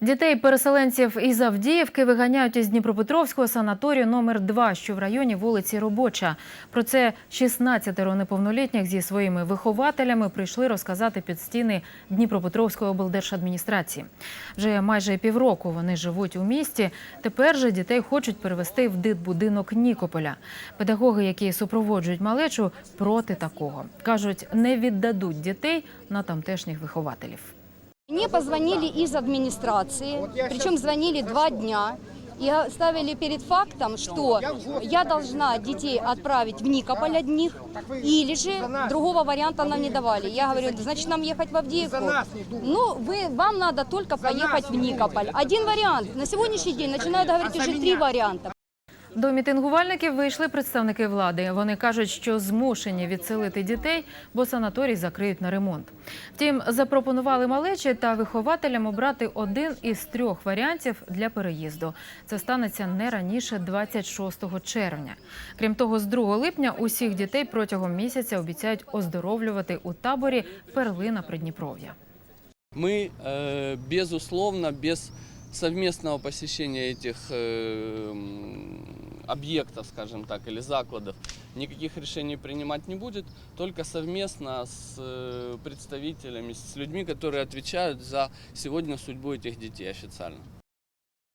Дітей переселенців із Авдіївки виганяють із Дніпропетровського санаторію номер 2 що в районі вулиці Робоча. Про це 16 неповнолітніх зі своїми вихователями прийшли розказати під стіни Дніпропетровської облдержадміністрації. Вже майже півроку вони живуть у місті. Тепер же дітей хочуть перевести в дитбудинок Нікополя. Педагоги, які супроводжують малечу, проти такого кажуть, не віддадуть дітей на тамтешніх вихователів. Мне позвонили из администрации, причем звонили два дня. И ставили перед фактом, что я должна детей отправить в Никополь одних, или же другого варианта нам не давали. Я говорю, значит нам ехать в Авдеевку? Ну, вы, вам надо только поехать в Никополь. Один вариант. На сегодняшний день начинают говорить уже три варианта. До мітингувальників вийшли представники влади. Вони кажуть, що змушені відселити дітей, бо санаторій закриють на ремонт. Втім, запропонували малечі та вихователям обрати один із трьох варіантів для переїзду. Це станеться не раніше 26 червня. Крім того, з 2 липня усіх дітей протягом місяця обіцяють оздоровлювати у таборі Перлина Придніпров'я. Мы, э, безусловно, без совместного посещения этих э, м, объектов, скажем так, или закладов, никаких решений принимать не будет, только совместно с э, представителями, с людьми, которые отвечают за сегодня судьбу этих детей официально.